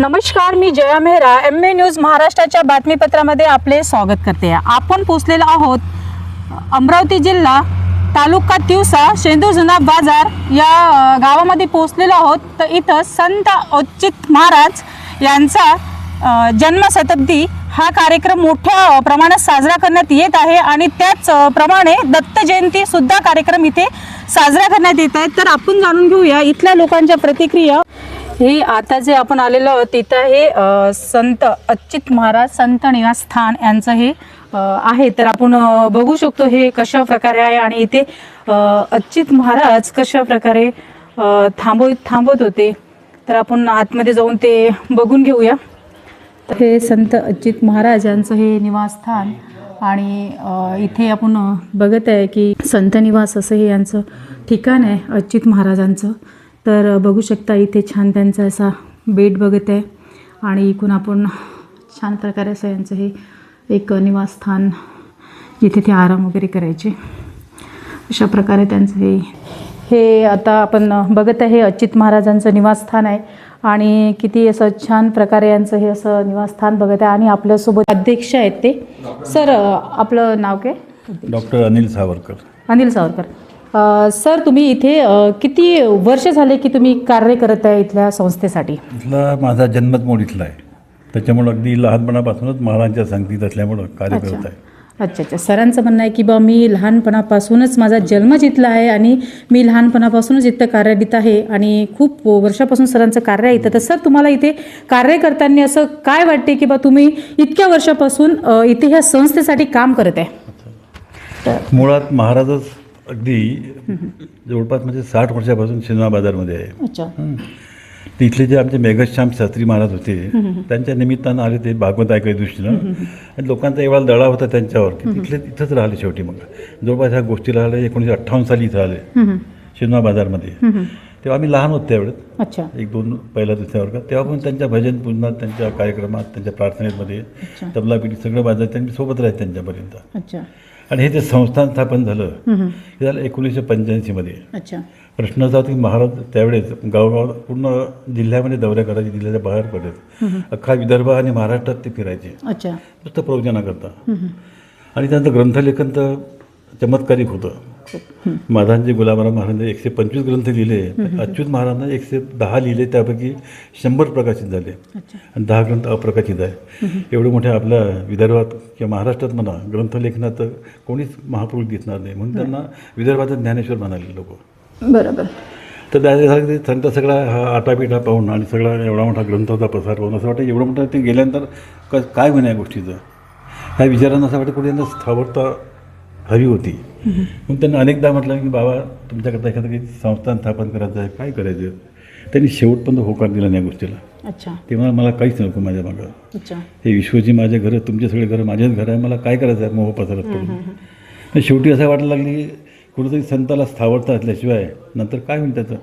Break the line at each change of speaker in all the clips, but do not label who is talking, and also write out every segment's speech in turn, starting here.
नमस्कार मी Jaya Mehra. M A news महाराष्ट्राच्या बातमीपत्रामध्ये आपले स्वागत करते. आपण पोचलेलो आहोत अमरावती जिल्हा तालुका तिवसा शेंदूर जुना बाजार या गावामध्ये पोचलेलो आहोत. तर इथं संत औचित महाराज यांचा जन्मशताब्दी हा कार्यक्रम मोठ्या प्रमाणात साजरा करण्यात येत आहे आणि त्याच प्रमाणे दत्त जयंती सुद्धा कार्यक्रम इथे साजरा करण्यात येत आहे. तर आपण जाणून घेऊया इथल्या लोकांच्या प्रतिक्रिया. हे आता जे आपण आलेलो आहोत तिथं हे संत अच्युत महाराज संत निवासस्थान यांचं हे आहे. तर आपण बघू शकतो हे कशा प्रकारे आहे आणि इथे अच्युत महाराज कशा प्रकारे थांबव थांबवत होते. तर आपण आतमध्ये जाऊन ते बघून घेऊया. हे संत अच्युत महाराज यांचं हे निवासस्थान आणि इथे आपण बघत आहे की संत निवास असं हे यांचं ठिकाण आहे अच्युत महाराजांचं. तर बघू शकता इथे छान त्यांचा असा बेड बघत आहे. आणि इकडून आपण छान प्रकारे असं यांचं हे एक निवासस्थान जिथे ते आराम वगैरे करायचे. अशा प्रकारे त्यांचं हे हे आता आपण बघत आहे. हे अच्युत महाराजांचं निवासस्थान आहे. आणि किती असं छान प्रकारे यांचं हे असं निवासस्थान बघत आहे. आणि आपल्यासोबत अध्यक्ष आहेत ते. सर आपलं नाव काय?
डॉक्टर अनिल सावरकर.
अनिल सावरकर. सर तुम्ही इथे किती वर्ष झाले की तुम्ही कार्य करत आहे इथल्या संस्थेसाठी?
इथला माझा जन्मच मोड इथला आहे. त्याच्यामुळं अगदी लहानपणापासूनच महाराजांच्या संगतीत असल्यामुळं कार्य करत आहे.
अच्छा अच्छा. सरांचं म्हणणं आहे की बा मी लहानपणापासूनच माझा जन्मच इथला आहे आणि मी लहानपणापासूनच इथं कार्यरत आहे आणि खूप वर्षापासून सरांचं कार्य आहे इथं. तर सर तुम्हाला इथे कार्य करताना असं काय वाटते की बा तुम्ही इतक्या वर्षापासून इथे ह्या संस्थेसाठी काम करत आहे?
मुळात महाराजच अगदी जवळपास म्हणजे साठ वर्षापासून सिनेमा बाजारमध्ये आहे.
अच्छा.
इथले जे आमचे मेघश्याम शास्त्री महाराज होते त्यांच्या निमित्तानं आले ते भागवत ऐकायच्या दृष्टीनं आणि लोकांचा एवढा दडा होता त्यांच्यावर की तिथले तिथंच राहिले शेवटी मग. जवळपास ह्या गोष्टीला आले एकोणीसशे अठ्ठावन्न साली इथं आले. सिनेमा बाजारमध्ये. तेव्हा आम्ही लहान होतो त्यावेळेस
अच्छा.
एक दोन पहिल्या दुसऱ्या वर्गात. तेव्हा पण त्यांच्या भजन पूजनात त्यांच्या कार्यक्रमात त्यांच्या प्रार्थनेमध्ये तबला पिढी सगळं वाजत त्यांनी सोबत राहत त्यांच्यापर्यंत.
अच्छा.
आणि हे जे संस्थान स्थापन झालं हे झालं एकोणीसशे पंच्याऐंशीमध्ये
अच्छा.
प्रश्न असा होता की महाराज त्यावेळेस गावगाव पूर्ण जिल्ह्यामध्ये दौऱ्या करायचे जिल्ह्याच्या बाहेर पडत अख्खा विदर्भ आणि महाराष्ट्रात ते फिरायचे.
अच्छा.
नुसतं प्रवचनाकरता. आणि त्यांचं ग्रंथलेखन तर चमत्कारिक होतं. महाराजांचे गुलाबराव महाराजांनी एकशे पंचवीस ग्रंथ लिहिले अच्युत महाराजांना एकशे दहा लिहिले त्यापैकी शंभर प्रकाशित झाले. आणि दहा ग्रंथ अप्रकाशित आहे. एवढे मोठ्या आपल्या विदर्भात किंवा महाराष्ट्रात म्हणा ग्रंथलेखनात कोणीच महापुरुष दिसणार नाही. म्हणून त्यांना विदर्भात ज्ञानेश्वर म्हणाले लोक.
बरोबर.
तर त्या झालं ते त्यांचा सगळा हा आटापिठा पाहून आणि सगळा एवढा मोठा ग्रंथाचा प्रसार पाहून. असं वाटतं एवढं मोठं ते गेल्यानंतर क काय म्हणे या गोष्टीचं? ह्या विचारांना असं वाटतं कुठे यांना स्थावरता हवी होती. मग त्यांनी अनेकदा म्हटलं की बाबा तुमच्याकडे एखादं काही संस्थान स्थापन करायचं आहे काय करायचं त्यांनी शेवटपर्यंत होकार दिला नाही या गोष्टीला.
अच्छा.
तेव्हा मला काहीच नको माझ्या मागं.
अच्छा.
हे विश्वची माझे घरं तुमचे सगळे घरं माझेच घर आहे मला काय करायचं आहे? मोह पसरत पडून. शेवटी असं वाटायला लागली की कुठेतरी संताला स्थावरता असल्याशिवाय नंतर काय होईल त्याचं?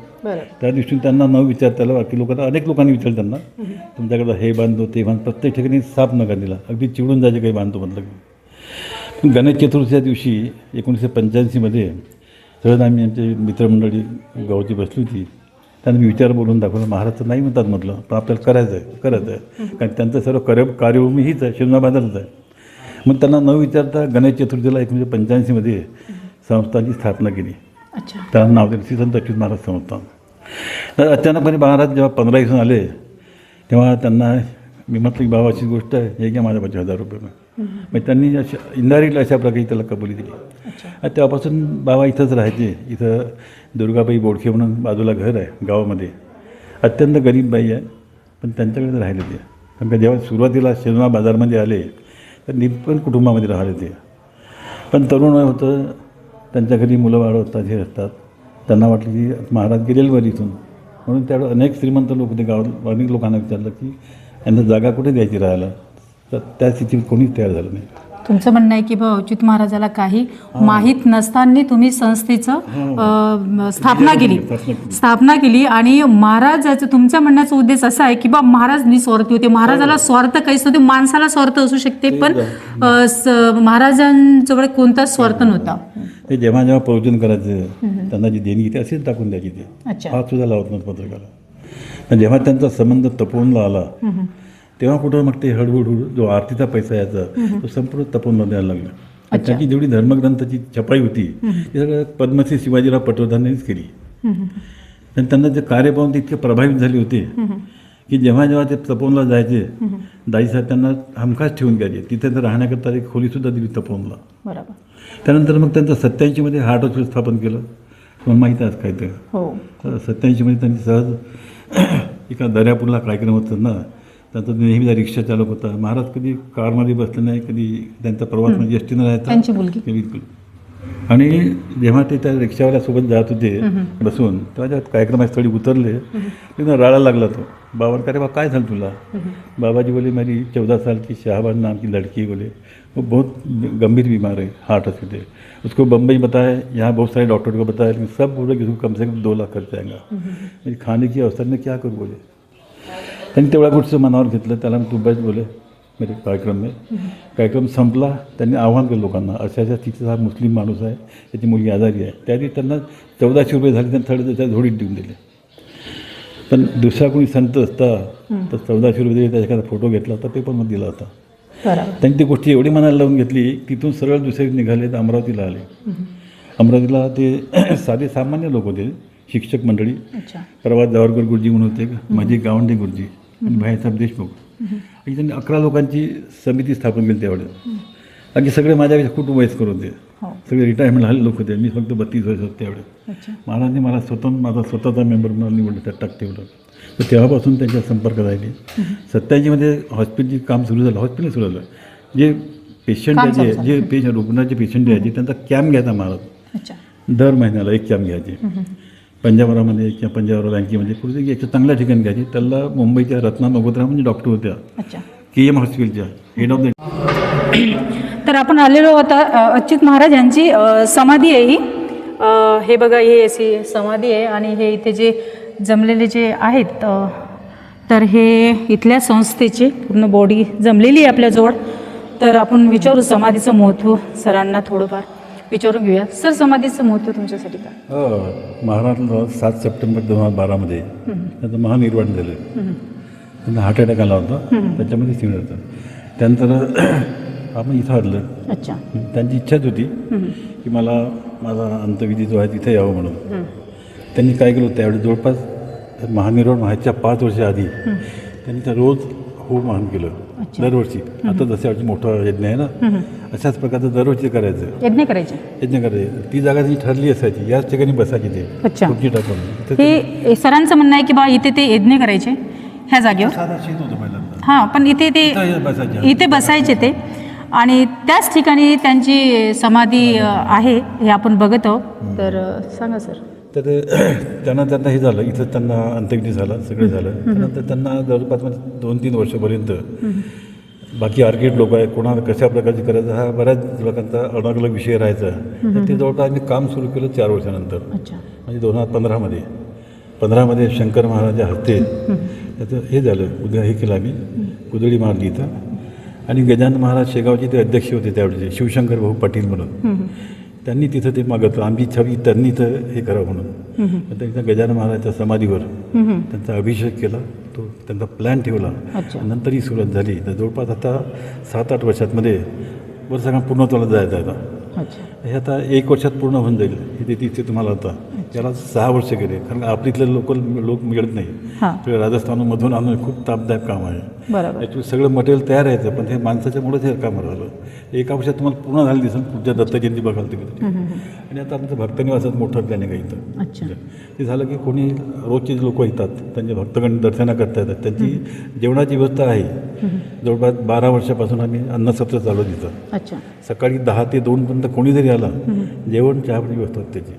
त्या दृष्टीने त्यांना न विचार त्याला बाकी लोकांना अनेक लोकांनी विचारलं त्यांना. तुमच्याकडं हे बांधतो ते बांध प्रत्येक ठिकाणी साफ नका दिला. अगदी चिडून जायचे काही बांधतो म्हटलं गणेश चतुर्थीच्या दिवशी एकोणीसशे पंच्याऐंशीमध्ये सहज आम्ही आमची मित्रमंडळी गावची बसली होती. त्यांना मी विचार बोलून दाखवलं महाराज नाही म्हणतात म्हटलं पण आपल्याला करायचं आहे करायचं आहे. कारण त्यांचं सर्व कार्य कार्यभूमी हीच आहे शिवना बाजारच आहे. मग त्यांना न विचारता गणेश चतुर्थीला एकोणीसशे पंच्याऐंशीमध्ये संस्थांची स्थापना केली. त्याला नाव दिलं श्री संत अच्युत महाराज संस्थान. तर अचानकपणे महाराज जेव्हा पंधरा दिवसांनी आले तेव्हा त्यांना मी म्हटलं की बाबा अशी गोष्ट आहे हे घ्या माझ्या पाचशे हजार रुपये. मग त्यांनी अशा इंडायरेक्ट अशा प्रकारे त्याला कबुली दिली. आणि तेव्हापासून बाबा इथंच राहायचे इथं दुर्गाबाई बोडखे म्हणून बाजूला घर आहे गावामध्ये. अत्यंत गरीब बाई आहे पण त्यांच्याकडे राहिले ते. कारण का जेव्हा सुरुवातीला शिवना बाजारमध्ये आले तर निपण कुटुंबामध्ये राहिले ते. पण तरुण होतं त्यांच्या घरी मुलं बाळ होतात हे असतात. त्यांना वाटलं की महाराज गेलेल वर इथून. म्हणून त्यावेळेस अनेक श्रीमंत लोक होते. गावात अनेक लोकांना विचारलं की यांना जागा कुठे द्यायची राहायला? तर त्या स्थितीत कोणीच तयार झालं नाही.
तुमचं म्हणणं आहे की बा अच्युत महाराजाला काही माहीत नसताना तुम्ही संस्थेचं अ, स्थापना केली.
स्थापना केली.
आणि महाराजाचं तुमच्या म्हणण्याचा उद्देश असा आहे की बा महाराज निस्वार्थी होते. महाराजाला स्वार्थ काहीच नव्हते माणसाला स्वार्थ असू शकते पण अ, स- महाराजांजवळ कोणताच स्वार्थ नव्हता.
ते जेव्हा जेव्हा प्रवचन करायचं त्यांना जी देणगी ती असेच टाकून द्यायची ते.
अच्छा.
हात सुद्धा लावत नव्हतं पत्रकाला जेव्हा त्यांचा संबंध तपोवनला आला तेव्हा कुठं मग ते हळूहळू जो आरतीचा पैसा यायचा तो संपूर्ण तपोवनला द्यायला लागला. त्याची जेवढी धर्मग्रंथाची छपाई होती ती सगळं पद्मश्री शिवाजीराव पटवर्धनांनीच केली. आणि त्यांना ते कार्य पाहून ते इतके प्रभावित झाले होते की जेव्हा जेव्हा ते तपोवनला जायचे दाईसाहेब त्यांना हमखास ठेवून घ्यायचे. तिथे तर राहण्याकरता एक खोलीसुद्धा दिली तपोवनला.
बरोबर.
त्यानंतर मग त्यांचं सत्याऐंशीमध्ये हार्ट हॉस्पिटल स्थापन केलं. तुम्हाला माहीत आहे काय ते.
हो.
सत्याऐंशीमध्ये त्यांनी सहज एका दर्यापूरला कार्यक्रम होता ना त्यांचा तो नेहमीचा रिक्षा चालक होता. महाराज कधी कारमध्ये बसले नाही कधी त्यांचा प्रवास म्हणजे एस टीनं राहायचा.
त्यांची मुलगी.
ते बिलकुल. आणि जेव्हा ते त्या रिक्षावाल्यासोबत जात होते बसून तेव्हा त्या कार्यक्रमास्थळी उतरले. तिथं राळा लागला तो. बाबा अरे बा काय झालं तुला? बाबाजी बोले मेरी चौदह साल की शाहबाज नाम की लड़की बोले वो बहुत गंभीर बीमार है हार्ट हॉस्पिटल उसको बम्बई बताया यहाँ बहुत सारे डॉक्टर को बताया लेकिन सब बोले कि उसको कम से कम दो लाख खर्च आएगा. मेरी खाने की अवस्था में क्या करूँ बोले? त्यांनी तेवढा गोष्ट मनावर घेतलं. त्याला मी तू बस बोले मेरे कार्यक्रम में. कार्यक्रम संपला. त्यांनी आव्हान केलं लोकांना. अशा अशा तिचा हा मुस्लिम माणूस आहे. त्याची मुलगी आजारी आहे. त्यावेळी त्यांना चौदाशे रुपये झाले. त्यांनी थोडे त्याच्या झोडीत देऊन दिले. पण दुसरा कोणी संत असता तर चौदाशे रुपये दिले. त्याच्या एखादा फोटो घेतला होता. ते पण मग दिला होता. त्यांनी ती गोष्टी एवढी मनाला लावून घेतली तिथून सरळ दुसरे निघाले तर अमरावतीला आले. अमरावतीला ते साधे सामान्य लोक होते. शिक्षक मंडळी. प्रभात जावरकर गुरुजी म्हणून होते. माझे गावंडे गुरुजी. आणि भाईसाहेब देशमुख. आणि त्यांनी अकरा लोकांची समिती स्थापन केली त्यावेळेस बाकी सगळे माझ्यापेक्षा खूप वयस्कर होते.
हो.
सगळे रिटायरमेंट झाले लोक होते. मी फक्त बत्तीस वर्ष होते त्यावेळेस महाराजांनी मला स्वतः माझा स्वतःचा मेंबर म्हणून निवडलं त्या टाक ठेवलं तर तेव्हापासून त्यांच्या संपर्क राहिले. सत्याऐंशीमध्ये हॉस्पिटल काम सुरू झालं. हॉस्पिटल सुरू झालं. जे पेशंट
सुरू
जे पेशंट रुग्णाचे पेशंट यायचे त्यांचा कॅम्प घ्यायचा महाराज. दर महिन्याला एक कॅम्प घ्यायचे. पंजाबरामध्ये किंवा पंजाबरा बँकेमध्ये कुठे एक चांगल्या ठिकाणी घ्यायचे. त्याला मुंबईच्या रत्ना मगोत्रा म्हणजे डॉक्टर होत्या.
अच्छा.
के एम हॉस्पिटलच्या हेड ऑफ द
तर आपण आलेलो होता अ, अच्युत महाराज यांची समाधी आहे ही. हे बघा हे अशी समाधी आहे आणि हे इथे जे जमलेले जे आहेत तर हे इथल्या संस्थेची पूर्ण बॉडी जमलेली आहे आपल्याजवळ. तर आपण विचारू समाधीचं महत्त्व सरांना थोडंफार. विचारून घेऊया. सर समाधीचं महत्त्व तुमच्यासाठी काय
हो महाराष्ट्राला सात सप्टेंबर दोन हजार बारामध्ये त्याचं महानिर्वाण झालं. त्यांना हार्ट अटॅक आला होता. त्याच्यामध्ये सिंग होतं. त्यानंतर आपण इथं आलं
अच्छा.
त्यांची इच्छाच होती की मला माझा अंतविधी जो आहे तिथे यावं म्हणून. त्यांनी काय केलं होतं त्यावेळी जवळपास महानिर्वाण व्हायच्या पाच वर्ष आधी त्यांनी त्या रोज हो महान केलं. दरवर्षी. आता जसं यावर्षी मोठं यज्ञ आहे ना अशाच प्रकारचं दरवर्षी करायचं.
यज्ञ करायचे?
यज्ञ करायचं. ती जागा ती ठरली असायची याच ठिकाणी बसायची ते.
अच्छा.
खुर्ची टाकून.
हे सरांचं म्हणणं आहे की बा इथे ते यज्ञ करायचे ह्या जागेवर.
साधा शेत होतं पहिल्यांदा.
हां पण इथे ते
इथं बसायचे.
इथे बसायचे ते. आणि त्याच ठिकाणी त्यांची समाधी आहे हे आपण बघत आहोत. तर सांगा सर.
तर त्यांना त्यांना हे झालं इथं त्यांना अंत्यविधी झाला सगळं झालं. त्यानंतर त्यांना जवळपास म्हणजे दोन तीन वर्षापर्यंत बाकी आर्किटेक्ट लोक आहेत कोणाला कशा प्रकारचे करायचं हा बऱ्याच लोकांचा अलग अलग विषय राहायचा. तर ते जवळपास आम्ही काम सुरू केलं चार वर्षानंतर. म्हणजे दोन हजार पंधरामध्ये. पंधरामध्ये शंकर महाराजा हस्ते त्याचं हे झालं उद्या हे केलं आम्ही कुदळी मारली इथं आणि गजानन महाराज शेगावचे ते अध्यक्ष होते त्यावेळेचे शिवशंकर भाऊ पाटील म्हणून. त्यांनी तिथं ते मागत आमची होती त्यांनी इथं हे करावं म्हणून. तर त्यांच्या गजानन महाराजच्या समाधीवर त्यांचा अभिषेक केला. तो त्यांचा प्लॅन ठेवला.
अच्छा.
नंतर ही सुरुवात झाली. तर जवळपास आता सात आठ वर्षातमध्ये वर्षांना पूर्णत्वाला जायचं आता.
अच्छा.
हे आता एक वर्षात पूर्ण होऊन जाईल. हे ते तिथे तुम्हाला आता त्याला सहा वर्ष गेले कारण का आपल्या इथले लोकल लोक मिळत नाही.
हां.
राजस्थानमधून आणणं खूप तापदायक काम आहे.
बरोबर.
ॲक्च्युली सगळं मटेरियल तयार यायचं पण हे माणसाच्यामुळेच हे काम झालं एका वर्षात तुम्हाला पूर्ण झालं दिसेल पुढच्या दत्त जयंती बघाल तुम्ही आणि आता आमचं भक्तनिवासात मोठं प्लॅनिंग आहे इथं? ते झालं की कोणी रोजचे लोक येतात त्यांचे भक्तगण दर्शनं करता येतात. त्यांची जेवणाची व्यवस्था आहे. जवळपास बारा वर्षापासून आम्ही अन्नसत्र चालू
अच्छा.
सकाळी दहा ते दोनपर्यंत कोणी जरी आला जेवण चहाची व्यवस्था होती त्याची.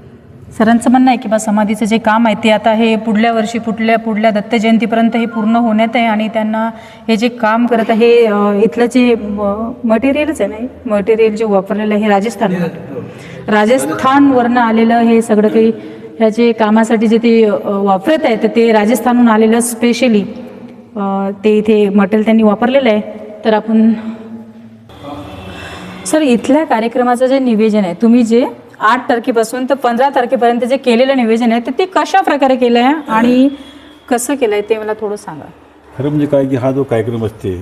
सरांचं म्हणणं आहे की बा समाधीचं जे काम आहे ते आता हे पुढल्या वर्षी पुढल्या पुढल्या दत्त जयंतीपर्यंत हे पूर्ण होण्यात आहे आणि त्यांना हे जे काम करत आहे हे इथलं जे मटेरियलच आहे नाही मटेरियल जे वापरलेलं आहे हे राजस्थान. राजस्थानवरनं आलेलं हे सगळं काही ह्या जे कामासाठी जे ते वापरत आहे तर ते राजस्थानहून आलेलं स्पेशली ते इथे मटेरियल त्यांनी वापरलेलं आहे. तर आपण सर इथल्या कार्यक्रमाचं जे निवेदन आहे तुम्ही जे आठ तारखेपासून तर पंधरा तारखेपर्यंत जे केलेलं निवेदन आहे तर ते कशा प्रकारे केलं आहे आणि कसं केलंय ते मला थोडं सांगा.
खरं म्हणजे काय की हा जो कार्यक्रम असते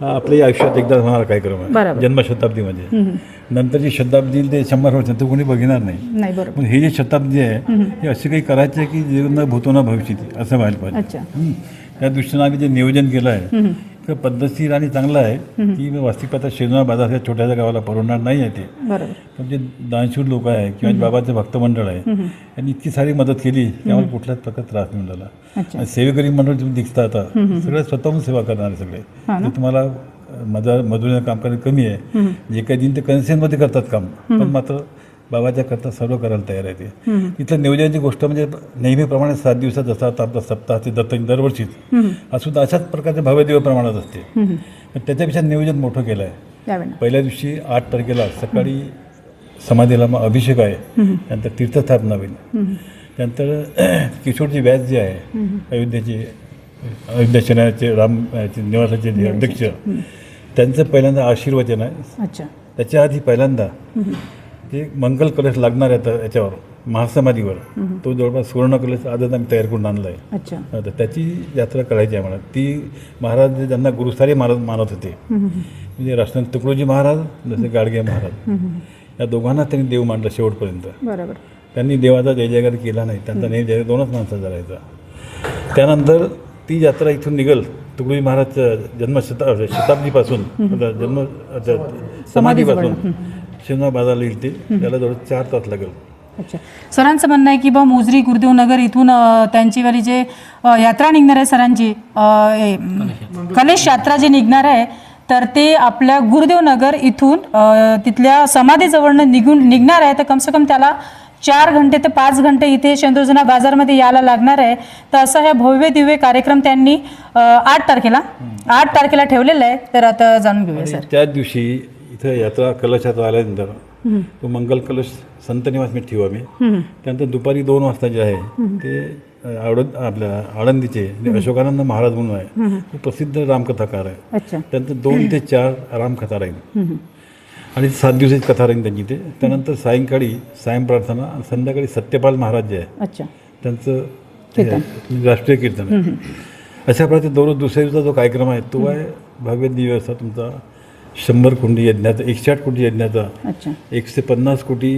हा आपल्या आयुष्यात एकदा होणारा कार्यक्रम
बरोबर.
आहे जन्मशताब्दीमध्ये नंतरची शताब्दी ते शंभर वर्ष तर कोणी बघणार नाही.
नाही बरोबर.
पण हे जे शताब्दी आहे हे असे काही करायचे आहे की जीवन भूतो ना भविष्यती असं व्हायला पाहिजे.
अच्छा.
हं. त्या दृष्टीनं आम्ही जे नियोजन केलं आहे ते पद्धतशीर आणि चांगलं आहे की वास्तविक आता शेजना बाजार या छोट्याशा गावाला परवडणार नाही आहे ते. पण जे दानशूर लोक आहे किंवा बाबाचे भक्त मंडळ आहे यांनी इतकी सारी मदत केली की आम्हाला कुठल्याच प्रकार त्रास नाही मिळाला. आणि सेवेकरी मंडळ तुम्ही दिसता आता सगळे स्वतःहून सेवा करणारे सगळे. ते तुम्हाला मजा मजुरीला काम करणे कमी आहे. जे काही दिन ते कन्सेनमध्ये करतात काम पण मात्र बाबाच्या करता सर्व करायला तयार आहे ते. इथलं नियोजनाची गोष्ट म्हणजे नेहमीप्रमाणे सात दिवसात जसा आता आपला सप्ताह ते दत्त दरवर्षीच हा सुद्धा अशाच प्रकारच्या भव्य दिव्य प्रमाणात असते. पण त्याच्यापेक्षा नियोजन मोठं केलं आहे पहिल्या दिवशी आठ तारखेला सकाळी समाधीला मग अभिषेक आहे. त्यानंतर तीर्थस्थापना होईल. त्यानंतर किशोरची व्यास जे आहे अयोध्येचे अयोध्या शहराचे राम निवासाचे जे अध्यक्ष त्यांचं पहिल्यांदा आशीर्वचन आहे. त्याच्या आधी पहिल्यांदा ते मंगल कलश लागणार आहे याच्यावर महासमाधीवर. तो जवळपास सुवर्ण कलश आजच आम्ही तयार करून आणला आहे
अच्छा.
आता त्याची यात्रा करायची आहे मला ती महाराज ज्यांना गुरुसारी महाराज मानत होते म्हणजे राष्ट्रपती तुकडोजी महाराज जसे गाडगे महाराज या दोघांना त्यांनी देव मांडला शेवटपर्यंत.
बरोबर.
त्यांनी देवाचा जय जयकार केला नाही त्यांचा नेम जय दोनच माणसाचा राहायचा त्यानंतर ती यात्रा इथून निघल तुकडोजी महाराजच्या जन्मशता शताब्दीपासून जन्म समाधीपासून. शिवना बाजारला येईल ते. त्याला जवळ चार तास लागेल.
अच्छा. सरांचं म्हणणं आहे की बा मोजरी गुरुदेव नगर इथून अ, त्यांची वाली जे यात्रा निघणार आहे सरांची कलेश यात्रा जे निघणार आहे तर ते आपल्या गुरुदेव नगर इथून तिथल्या समाधीजवळनं निघून निघणार आहे. तर कमसे कम त्याला चार घंटे ते पाच घंटे इथे शेंदुर्जुना बाजारमध्ये यायला लागणार आहे. तर असा हा भव्य दिव्य कार्यक्रम त्यांनी आठ तारखेला आठ तारखेला ठेवलेला आहे. तर आता जाणून घेऊया सर.
त्याच दिवशी इथं यात्रा कलशात आल्यानंतर तो मंगल कलश संत निवास मी ठेवू आम्ही. त्यानंतर दुपारी दोन वाजता जे आहे ते आळंद आपल्या आळंदीचे अशोकानंद महाराज म्हणून आहे ते प्रसिद्ध रामकथाकार आहे. त्यानंतर दोन ते चार रामकथा राहील. आणि सात दिवसाची कथा राहील त्यांची ते त्यानंतर सायंकाळी सायं प्रार्थना आणि संध्याकाळी सत्यपाल महाराज जे आहे त्यांचं राष्ट्रीय कीर्तन अशा प्रकारे दररोज दुसऱ्या दिवसाचा जो कार्यक्रम आहे तो आहे भव्य दिव्य असा तुमचा शंभर कुंडी यज्ञाचा एकशे आठ कोटी यज्ञाचा
अच्छा.
एकशे पन्नास कोटी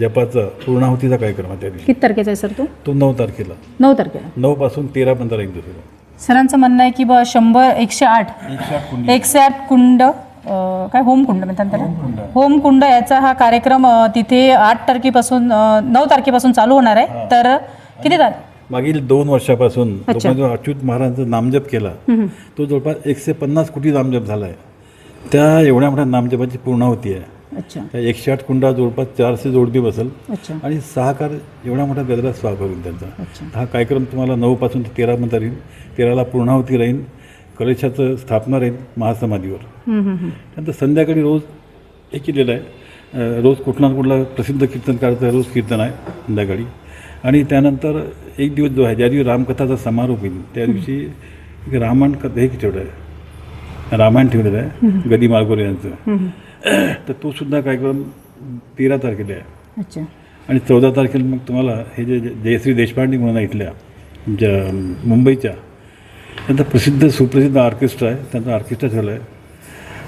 जपाचा पूर्णाहुतीचा कार्यक्रम आहे त्या दिवशी.
किती तारखेचा आहे सर तो?
तो नऊ तारखेला.
नऊ तारखेला.
नऊ पासून तेरा पर्यंत राहील दुसरा
सरांचं म्हणणं आहे की बा शंभर एकशे आठ.
एकशे आठ कुंडी.
एकशे आठ कुंड अं, काय होम कुंड म्हणतात त्याला? होम कुंड. याचा हा कार्यक्रम अं, तिथे आठ तारखेपासून अं, नऊ तारखेपासून चालू होणार आहे. तर किती तारीख
मागील दोन वर्षापासून
अच्छा.
लोकांनी जो अच्युत महाराजांचा नामजप केला. तो जवळपास एकशे पन्नास कोटी नामजप झाला आहे त्या एवढ्या मोठ्या नामजपाची पूर्णाहुती आहे.
अच्छा.
त्या एकशे आठ कुंडा जवळपास चारशे जोडपी बसेल.
अच्छा.
आणि सहा कार एवढ्या मोठ्या गजरात स्वागत होईल त्यांचा. हा कार्यक्रम तुम्हाला नऊपासून ते तेरापर्यंत राहील. तेराला पूर्णाहुती राहील. कलशाचं स्थापना राहील महासमाधीवर. त्यानंतर संध्याकाळी रोज हे केलेलं आहे. रोज कुठला ना कुठला प्रसिद्ध कीर्तनकाराचं रोज कीर्तन आहे संध्याकाळी. आणि त्यानंतर एक दिवस जो आहे ज्या दिवशी रामकथाचा समारोप होईल त्या दिवशी रामायण कथा हे ठेवलं आहे? रामायण ठेवलेलं आहे गदी माळगोरे यांचं. तर तो सुद्धा कार्यक्रम तेरा तारखेला आहे.
अच्छा.
आणि चौदा तारखेला मग तुम्हाला हे जे जयश्री देशपांडे म्हणून इथल्या ज्या मुंबईच्या त्यांचा प्रसिद्ध सुप्रसिद्ध ऑर्केस्ट्रा आहे त्यांचा ऑर्केस्ट्रा ठेवला आहे.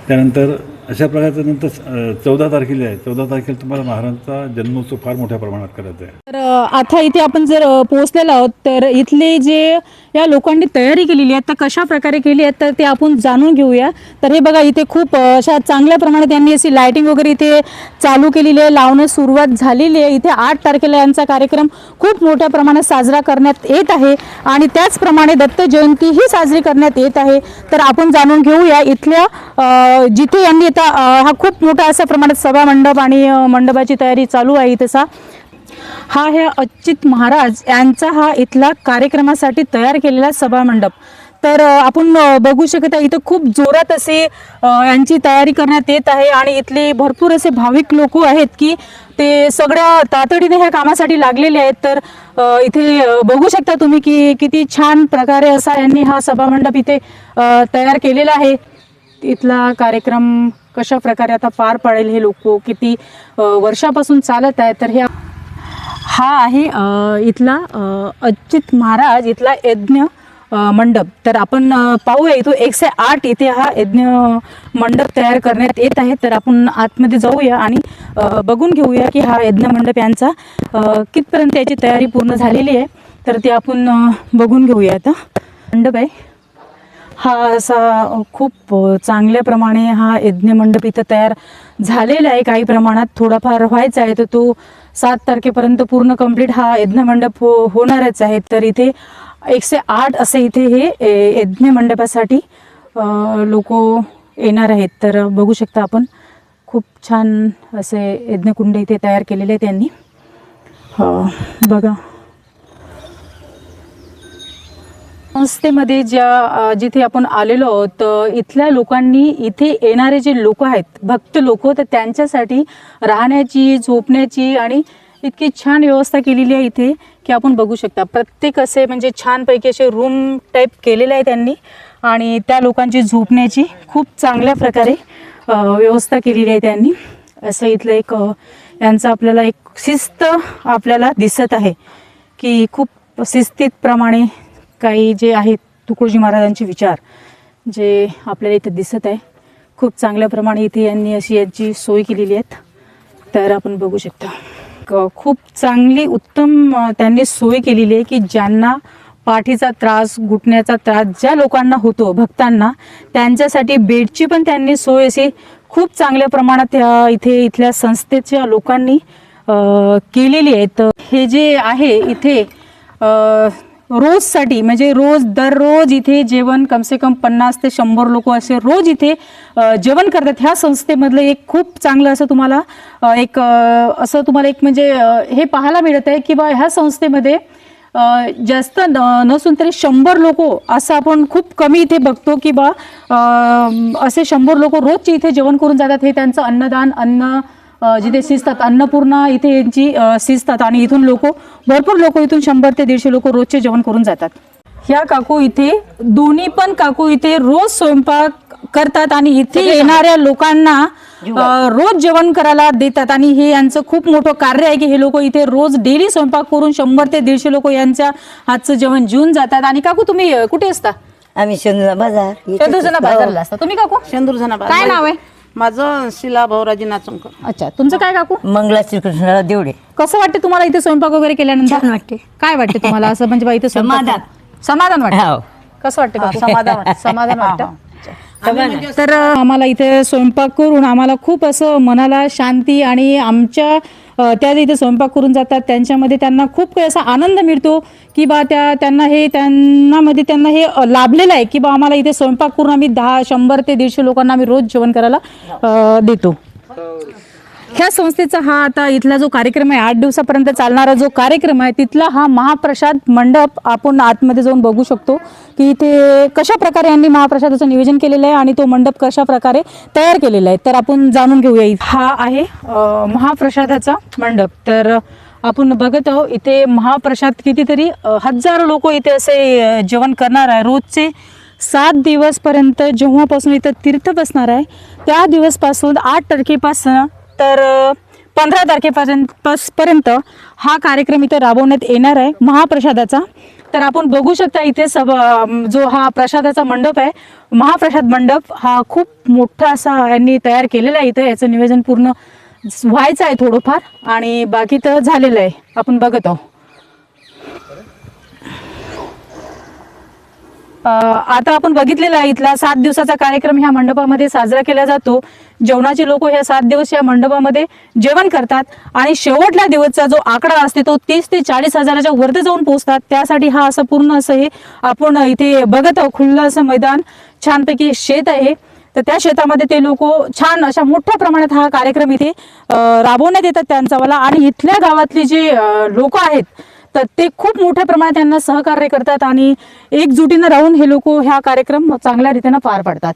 त्यानंतर अशा प्रकारचं नंतर चौदा तारखेला आहे. चौदा तारखेला तुम्हाला महाराजांचा जन्मोत्सव फार मोठ्या प्रमाणात करायचा आहे
तर आता इथे आपण जर पोहोचलेलो आहोत तर इथले जे या लोकांनी तयारी केलेली आहे तर कशा प्रकारे केली आहे तर ते आपण जाणून घेऊया. तर हे बघा इथे खूप अशा चांगल्या प्रमाणात त्यांनी अशी लायटिंग वगैरे इथे चालू केलेली आहे लावणं सुरुवात झालेली आहे. इथे आठ तारखेला यांचा कार्यक्रम खूप मोठ्या प्रमाणात साजरा करण्यात येत आहे आणि त्याचप्रमाणे दत्त जयंतीही साजरी करण्यात येत आहे. तर आपण जाणून घेऊया इथल्या जिथे यांनी आता हा खूप मोठा असा प्रमाणात सभा मंडप आणि मंडपाची तयारी चालू आहे इथेचा हा हे अच्युत महाराज यांचा हा इथला कार्यक्रमासाठी तयार केलेला सभा मंडप. तर आपण बघू शकत आहे इथं खूप जोरात असे यांची तयारी करण्यात येत आहे आणि इथले भरपूर असे भाविक लोक आहेत की ते सगळ्या तातडीने ह्या कामासाठी लागलेले आहेत. तर इथे बघू शकता तुम्ही की किती छान प्रकारे असा यांनी हा सभा मंडप इथे तयार केलेला आहे. इथला कार्यक्रम कशा प्रकारे आता पार पाडेल हे लोक किती वर्षापासून चालत आहे तर हे हा आहे इथला अच्युत महाराज इथला यज्ञ मंडप. तर आपण पाहूया इथं एकशे आठ इथे हा यज्ञ मंडप तयार करण्यात येत आहे. तर आपण आतमध्ये जाऊया आणि बघून घेऊया की हा यज्ञ मंडप यांचा कितपर्यंत याची तयारी पूर्ण झालेली आहे. तर ते आपण बघून घेऊया आता. मंडप आहे. हा असा खूप चांगल्या प्रमाणे हा यज्ञमंडप इथं तयार झालेला आहे. काही प्रमाणात थोडाफार व्हायचा आहे. तर तो सात तारखेपर्यंत पूर्ण कंप्लीट हा यज्ञमंडप हो होणारच आहे. तर इथे एकशे आठ असे इथे हे ए, लोक येणार आहेत. तर बघू शकता आपण खूप छान असे यज्ञकुंड इथे तयार केलेले आहे त्यांनी. बघा. संस्थेमध्ये ज्या जिथे आपण आलेलो आहोत इथल्या लोकांनी इथे येणारे जे लोक आहेत भक्त लोक तर त्यांच्यासाठी राहण्याची झोपण्याची आणि इतकी छान व्यवस्था केलेली आहे इथे की आपण बघू शकता. प्रत्येक असे म्हणजे छानपैकी असे रूम टाईप केलेले आहे त्यांनी आणि त्या लोकांची झोपण्याची खूप चांगल्या प्रकारे व्यवस्था केलेली आहे त्यांनी. असं इथलं एक यांचं आपल्याला एक शिस्त आपल्याला दिसत आहे की खूप शिस्तीतप्रमाणे काही जे आहेत तुकडोजी महाराजांचे विचार जे आपल्याला इथे दिसत आहे खूप चांगल्या प्रमाणे इथे यांनी अशी यांची सोय केलेली आहेत. तर आपण बघू शकता. खूप चांगली उत्तम त्यांनी सोय केलेली आहे की ज्यांना पाठीचा त्रास घुटण्याचा त्रास ज्या लोकांना होतो भक्तांना त्यांच्यासाठी बेडची पण त्यांनी सोय अशी खूप चांगल्या प्रमाणात इथे इथल्या संस्थेच्या लोकांनी केलेली आहे. तर हे जे आहे इथे रोजसाठी म्हणजे रोज दररोज इथे जेवण कमसे कम पन्नास ते शंभर लोक असे रोज इथे जेवण करतात. ह्या संस्थेमधलं एक खूप चांगलं असं तुम्हाला एक असं तुम्हाला एक म्हणजे हे पाहायला मिळत आहे की बा ह्या संस्थेमध्ये जास्त न- नसून तरी शंभर लोक असं आपण खूप कमी इथे बघतो की बा असे शंभर लोक रोजचे इथे जेवण करून जातात. हे त्यांचं अन्नदान अन्न जिथे शिजतात अन्नपूर्णा इथे यांची शिजतात आणि इथून लोक भरपूर लोक इथून शंभर ते दीडशे लोक रोजचे जेवण करून जातात. ह्या काकू इथे दोन्ही पण काकू इथे रोज स्वयंपाक करतात आणि इथे येणाऱ्या लोकांना रोज जेवण करायला देतात आणि हे यांचं खूप मोठं कार्य आहे की हे लोक इथे रोज डेली स्वयंपाक करून शंभर ते दीडशे लोक यांच्या हातचं जेवण जेवून जातात. आणि काकू तुम्ही कुठे असता?
आम्ही शंदूला बाजार.
शेंदूरजना. बाजारला असता. तुम्ही काकू?
शेंदूर जनाबाद
काय नाव आहे?
माझं शिला भाऊराजी नाचंकर
अच्छा तुमचं काय काकू
मंगला श्रीकृष्णाला देवडे
कसं वाटतं तुम्हाला इथे स्वयंपाक वगैरे केल्यानंतर
छान वाटते.
काय वाटते तुम्हाला असं म्हणजे बा इथे स्वयंपाक-
समाधान.
समाधान वाटतं
हो.
कसं वाटतं काकू?
समाधान वाटतं.
समाधान वाटतं तर अ, आम्हाला इथे स्वयंपाक करून आम्हाला खूप असं मनाला शांती आणि आमच्या त्या इथे स्वयंपाक करून जातात. त्यांच्यामध्ये त्यांना खूप काही असा आनंद मिळतो की बा त्या त्यांना हे त्यांना मध्ये त्यांना हे लाभलेलं आहे की बा आम्हाला इथे स्वयंपाक करून आम्ही दहा शंभर ते दीडशे लोकांना आम्ही रोज जेवण करायला देतो. हो. ह्या संस्थेचा हा आता इथला जो कार्यक्रम आहे आठ दिवसापर्यंत चालणारा जो कार्यक्रम आहे तिथला हा महाप्रसाद मंडप आपण आतमध्ये जाऊन बघू शकतो की इथे कशा प्रकारे यांनी महाप्रसादाचं नियोजन केलेलं आहे आणि तो मंडप कशा प्रकारे तयार केलेला आहे तर आपण जाणून घेऊया हा आहे महाप्रसादाचा मंडप. तर आपण बघत आहोत इथे महाप्रसाद कितीतरी हजारो लोक इथे असे जेवण करणार आहे. रोजचे सात दिवसपर्यंत जेव्हापासून इथं तीर्थ बसणार आहे त्या दिवसपासून आठ तारखेपासून तर पंधरा तारखेपर्यंत पास- पर्यंत हा कार्यक्रम इथे राबवण्यात येणार आहे महाप्रसादाचा. तर आपण बघू शकता इथे सब जो हा प्रसादाचा मंडप आहे महाप्रसाद मंडप हा खूप मोठा असा यांनी तयार केलेला आहे इथं. याचं नियोजन पूर्ण व्हायचं आहे थोडंफार आणि बाकी तर झालेलं आहे. आपण बघत आहोत. आता आपण बघितलेला आहे इथला सात दिवसाचा कार्यक्रम ह्या मंडपामध्ये साजरा केला जातो. जेवणाचे लोक ह्या सात दिवस या मंडपामध्ये जेवण करतात आणि शेवटला दिवसचा जो आकडा असते तो तीस ते चाळीस हजाराच्या वरती जाऊन पोहोचतात. त्यासाठी हा असं पूर्ण असं हे आपण इथे बघत आहोत. खुल्लं असं मैदान छानपैकी शेत आहे. तर त्या शेतामध्ये ते लोक छान अशा मोठ्या प्रमाणात हा कार्यक्रम इथे राबवण्यात येतात त्यांचा मला आणि इथल्या गावातले जे लोक आहेत तर ते खूप मोठ्या प्रमाणात त्यांना सहकार्य करतात आणि एकजुटीनं राहून हे लोक ह्या कार्यक्रम चांगल्या रीतीनं पार पाडतात.